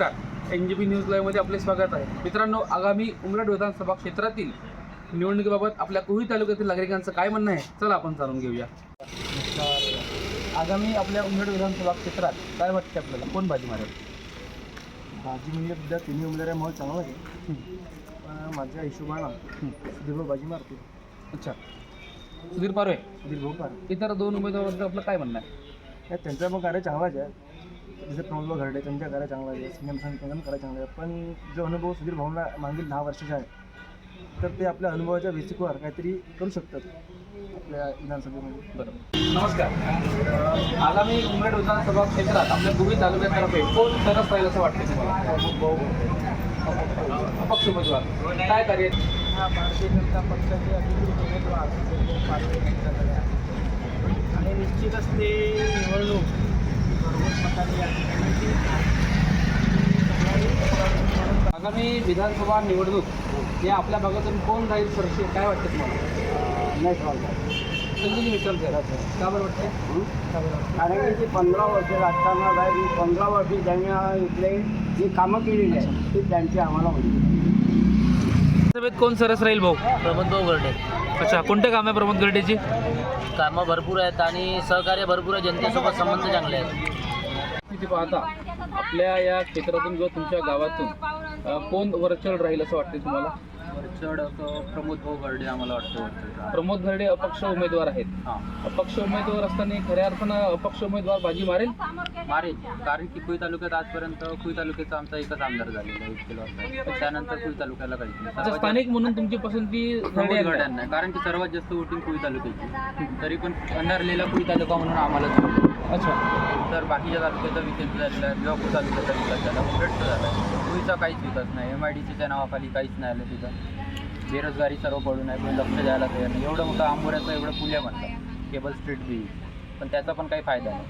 नमस्कार. N G P news लाईव्हमध्ये आपले स्वागत आहे. मित्रांनो आगामी उमरड विधानसभा क्षेत्रातील निवडणुकीबाबत आपल्या कोही तालुक्यातील नागरिकांचं काय म्हणणं आहे? चला आपण जाणून घेऊया. आगामी आपल्या उमरड विधानसभा क्षेत्रात काय वाटते आपल्याला? कोण बाजी मारेल? भाजी म्हणजे सध्या तिन्ही उमेदवार माहोल चांगला आहे. पण माझ्या हिशोबानं सुधीरभाऊ बाजी मारतो अच्छा. सुधीर पारवे सुधीरभाऊ पार इतर दोन उमेदवारांबद्दल आपलं काय म्हणणं आहे? त्यांचा पण कार्य चांगलाच आहे. जसं प्रमोदभाऊ घरडे त्यांच्या कार्य चांगला आहे सिंगम त्यांचा कार्य चांगला आहे. पण जो अनुभव सुधीर भाऊला मागील दहा वर्षाचा आहे तर ते आपल्या अनुभवाच्या बेसिकवर काहीतरी करू शकतात आपल्या विधानसभेमध्ये. बरोबर. नमस्कार. आगामी उमरेड विधानसभा क्षेत्रात आपल्या कुबी तालुक्यातर्फे कोण सरस राहील असं वाटतं तुम्हाला? अपक्ष उमेदवार. काय कार्य? हा भारतीय जनता पक्षाचे अधिकृत उमेदवार. यांच्याकडे आहे. आणि निश्चितच ते निवडणूक आगामी विधानसभा निवडणूक या आपल्या भागातून कोण राहील सरशी काय वाटतं तुम्हाला? संजय मिश्रम सर. का बरं वाटतं कारण की ते पंधरा वर्ष राजकारणात आहे ही पंधरा वर्ष त्यांनी इथले जी कामं केलेली आहेत ती त्यांची आम्हाला होती सभेत कोण सरस राहील भाऊ? प्रमोद भाऊ गर्डे अच्छा कोणते काम आहे प्रमोद गर्डेची कामं भरपूर आहेत आणि सहकार्य भरपूर आहे जनतेसोबत संबंध चांगले आहेत. किती पाहता आपल्या या क्षेत्रातून किंवा तुमच्या गावातून कोण वरचढ राहील असं वाटते तुम्हाला? वरचढ प्रमोद भाऊ गर्डे आम्हाला वाटतं प्रमोद घरडे अपक्ष उमेदवार आहेत. हां. अपक्ष उमेदवार असताना खऱ्या अर्थानं अपक्ष उमेदवार बाजी मारेल? मारे कारण की कुई तालुक्यात आजपर्यंत कुई तालुक्याचा आमचा एकच आमदार झालेला आहे इतके त्यानंतर कुई तालुक्याला काहीच नाही. सर्वात स्थानिक म्हणून तुमची पसंती घरडे प्रमोद आहे. आहे. कारण की सर्वात जास्त वोटिंग कुई तालुक्याची. तरी पण अंधारलेला कुई तालुका म्हणून आम्हाला. अच्छा. तर बाकीच्या तालुक्याचा विकास झालेला आहे. किंवा कुई तालुक्याचा विकास झाला. उलट झाला. आहे काहीच विकास नाही. एम आय डी सीच्या नावाखाली काहीच नाही आलं तिथं. बेरोजगारी सर्व पडून आहे. कोणी लक्ष द्यायला तयार नाही. एवढं मोठं आंबोऱ्याचं एवढं पुल्या म्हणतात. Cable street B. पण त्याचा पण काही फायदा नाही.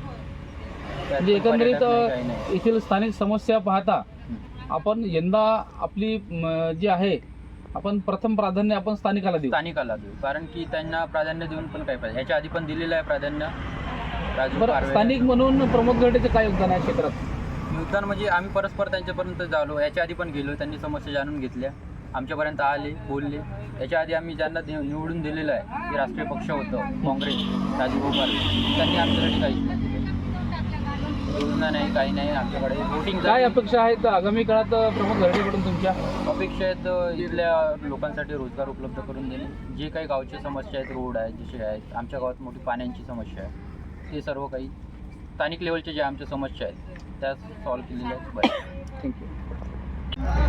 म्हणजे पण एकंदरीत पर्यटन नाही, काही नाही. येथील स्थानिक समस्या पाहता आपण यंदा आपली म, जी आहे आपण प्रथम प्राधान्य आपण स्थानिकाला देऊ. स्थानिकाला देऊ. कारण की त्यांना प्राधान्य देऊन पण काही फायदा ह्याच्या आधी पण दिलेलं आहे प्राधान्य. राजू बरं पारवे स्थानिक म्हणून प्रमोद गर्डेचं काय योगदान आहे क्षेत्रात? योगदान म्हणजे आम्ही परस्पर त्यांच्यापर्यंत झालो याच्या आधी पण गेलो त्यांनी समस्या जाणून घेतल्या. आमच्यापर्यंत आले बोलले. याच्या आधी आम्ही ज्यांना निवडून दिलेलं आहे की राष्ट्रीय पक्ष होतं काँग्रेस राजूभाऊ पारवे त्यांनी आमच्यासाठी काहीच नाही दिलं. योजना नाही काही नाही आमच्याकडे. वोटिंग काय अपेक्षा आहेत आगामी काळात प्रमोद गर्डेकडून तुमच्या? अपेक्षा आहेत अ, इथल्या लोकांसाठी रोजगार उपलब्ध करून देणे. जे काही गावच्या समस्या आहेत रोड आहेत जसे आहेत आमच्या गावात मोठी पाण्याची समस्या आहे. ते सर्व काही स्थानिक लेवलच्या ज्या आमच्या समस्या आहेत त्या सॉल्व्ह केलेल्या आहेत. बऱ्याच थँक्यू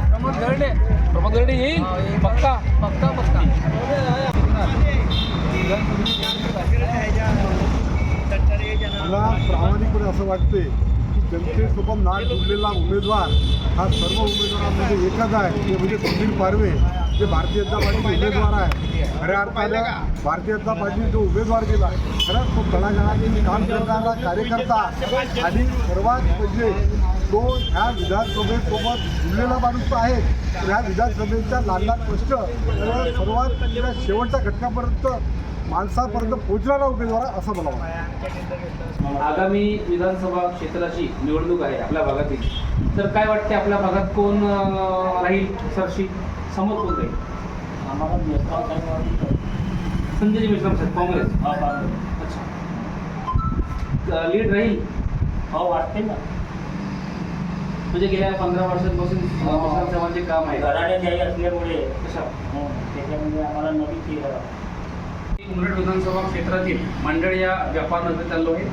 प्रमोद गर्डे प्रमोद गर्डे येईल? पक्का? पक्का पक्का. मला प्रामाणिकपणे असं वाटते की जनतेसोबत नाट जुडलेला उमेदवार हा सर्व उमेदवारांमध्ये एकच आहे ते म्हणजे सुधीर पारवे. जे भारतीय जनता पार्टीचे उमेदवार आहे. खऱ्या अर्थानं भारतीय जनता पार्टीने जो उमेदवार दिला खरंच तो तळागाळातील काम करणारा कार्यकर्ता आणि सर्वात म्हणजे तो ह्या विधानसभेसोबत जुळलेला माणूस आहे. ह्या विधानसभेच्या लहान लहान प्रश्न तर सर्वात शेवटच्या घटकापर्यंत माणसापर्यंत पोहोचणारा उमेदवार आहे असं मला वाटतं. आगामी विधानसभा क्षेत्राची निवडणूक आहे आपल्या भागातील. तर काय वाटते आपल्या भागात कोण राहील सरशी? समोर कोण राहील आम्हाला संजय मिश्रम सर काँग्रेस. अच्छा. अं, लीड राहील? हो वाटते ना. म्हणजे गेल्या पंधरा वर्षांपासून मिश्रम साहेबांचे काम आहे. घराणे न्याय असल्यामुळे. अच्छा. हो, त्याच्यामुळे आम्हाला नवीन केलं. उमरेड विधानसभा क्षेत्रातील मंडळ या व्यापार नजरेत चाललो आहे.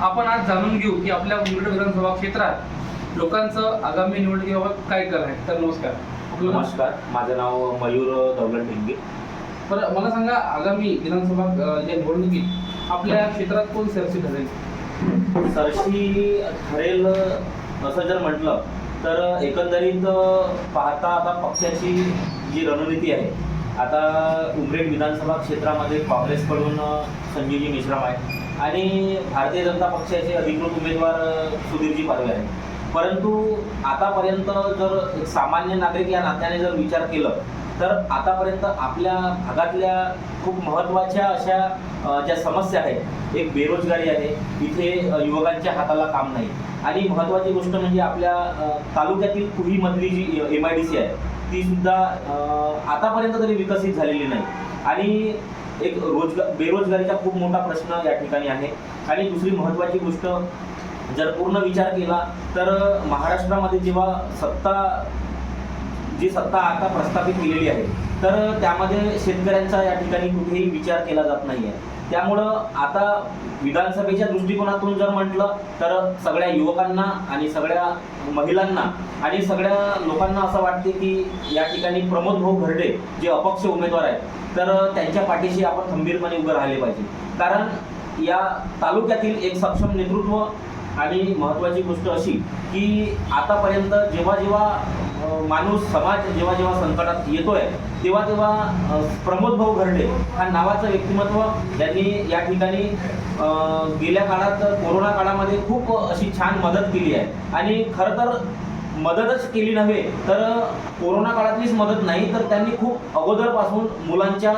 आपण आज जाणून घेऊ की आपल्या उमरेड विधानसभा क्षेत्रात लोकांचं आगामी निवडणुकीबाबत काय कल आहे. तर नमस्कार. नाव? नमस्कार माझं नाव मयूर दौलत ढिंगे. बरं मला सांगा आगामी विधानसभा या निवडणुकीत आपल्या क्षेत्रात कोण सरसी ठरेल? सरशी ठरेल असं जर म्हटलं तर एकंदरीत पाहता आता पक्षाची जी रणनीती आहे आता उमरेड विधानसभा क्षेत्रामध्ये काँग्रेसकडून संजीवजी मेश्राम आहे आणि भारतीय जनता पक्षाचे अधिकृत उमेदवार सुधीरजी पारवे आहेत. परंतु आतापर्यंत जर एक सामान्य नागरिक या नात्याने जर विचार केलं तर आतापर्यंत आपल्या भागातल्या खूप महत्त्वाच्या अशा ज्या समस्या आहेत एक बेरोजगारी आहे इथे युवकांच्या हाताला काम नाही. आणि महत्त्वाची गोष्ट म्हणजे आपल्या तालुक्यातील कुहीमधली G M I D C आहे ती सुद्धा आतापर्यंत तरी विकसित झालेली नाही. आणि एक रोजगार बेरोजगारीचा खूप मोठा प्रश्न या ठिकाणी आहे. आणि दुसरी महत्त्वाची गोष्ट जर पूर्ण विचार केला तर महाराष्ट्रामध्ये जेव्हा सत्ता जी सत्ता आता प्रस्थापित केलेली आहे तर त्यामध्ये शेतकऱ्यांचा या ठिकाणी कुठेही विचार केला जात नाही आहे त्यामुळं आता विधानसभेच्या दृष्टिकोनातून जर म्हटलं तर सगळ्या युवकांना आणि सगळ्या महिलांना आणि सगळ्या लोकांना असं वाटते की या ठिकाणी प्रमोद भाऊ घरडे जे अपक्ष उमेदवार आहेत तर त्यांच्या पाठीशी आपण खंबीरपणे उभं राहिले पाहिजे. कारण या तालुक्यातील एक सक्षम नेतृत्व आणि महत्त्वाची गोष्ट अशी की आतापर्यंत जेव्हा जेव्हा माणूस समाज जेव्हा जेव्हा संकटात येतोय तेव्हा तेव्हा प्रमोद भाऊ घरडे हा नावाचं व्यक्तिमत्व त्यांनी या ठिकाणी गेल्या काळात कोरोना काळामध्ये खूप अशी छान मदत केली आहे. आणि खरं तर मदतच केली नव्हे तर कोरोना काळातलीच मदत नाही तर त्यांनी खूप अगोदरपासून मुलांच्या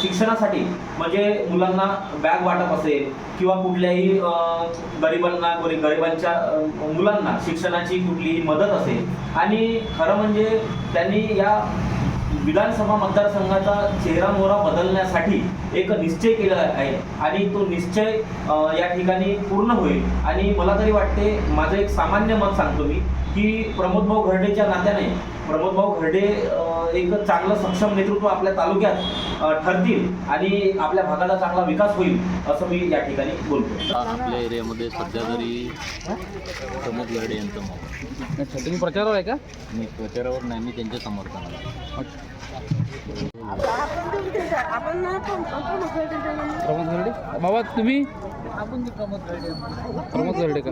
शिक्षणासाठी म्हणजे मुलांना बॅग वाटप असेल किंवा कुठल्याही गरिबांना कोणी गरिबांच्या मुलांना शिक्षणाची कुठलीही मदत असेल. आणि खरं म्हणजे त्यांनी या विधानसभा मतदारसंघाचा चेहरा मोहरा बदलण्यासाठी एक निश्चय केला आहे आणि तो निश्चय या ठिकाणी पूर्ण होईल. आणि मला तरी वाटते माझं एक सामान्य मत सांगतो मी की प्रमोद भाऊ घरडेच्या नात्याने प्रमोद भाऊ घरडे एक चांगलं सक्षम नेतृत्व आपल्या तालुक्यात ठरतील आणि आपल्या भागाचा चांगला विकास होईल असं मी या ठिकाणी बोलतो. आपल्या एरियामध्ये सध्या तरी प्रमोद गरडे यांचं मत अच्छा तुम्ही प्रचारावर आहे का? मी प्रचारावर नाही मी त्यांच्या समर्थनाला आपण प्रमोद गरडे बाबा तुम्ही? आपण प्रमोद गरडे का?